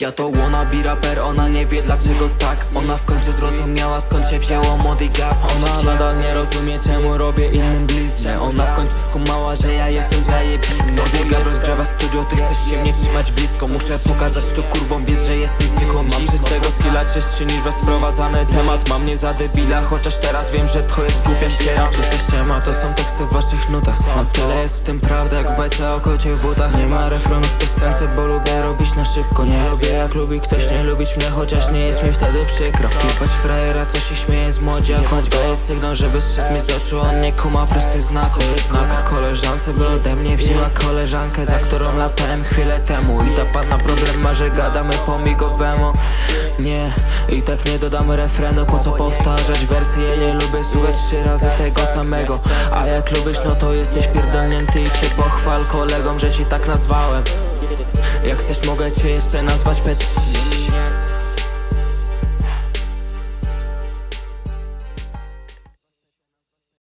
Ja to wannabe raper, ona nie wie dlaczego tak. Ona w końcu zrozumiała skąd się wzięło młody gaz. Ona nadal nie rozumie czemu robię innym bliznę. Ona w końcu skumała, że ja jestem zajebisty. Biegam rozgrzewa studio, ty chcesz się mnie trzymać blisko. Muszę pokazać to kurwą, wiedz, że jesteś zwykłą Mam czystego skilla, czystszy niż rozprowadzany temat. Mam nie za debila, chociaż teraz wiem, że to jest głupia ściema Czysta ściema, to są teksty w waszych nutach. Mam tyle jest w tym prawdy, jak bajce o kocie w butach. Nie ma refrenów w piosence, bo lubię robić na szybko Nie lubię jak lubi ktoś nie lubić mnie, chociaż nie jest mi wtedy przykro. Jebać frajera, co się śmieje z młodziaków Daje sygnał, żeby zszedł mi z oczu, on nie kuma prostych znaków Znak koleżance, by ode mnie wzięła koleżankę Za którą latałem chwilę temu. I ta panna problem ma, że gadamy po migowemu. Nie, i tak nie dodamy refrenu, po co powtarzać wersje? Nie lubię słuchać trzy razy tego samego. A jak lubisz, no to jesteś pierdolnięty I się pochwal kolegom, że ci tak nazwałem Jak chcesz mogę cię jeszcze nazwać pet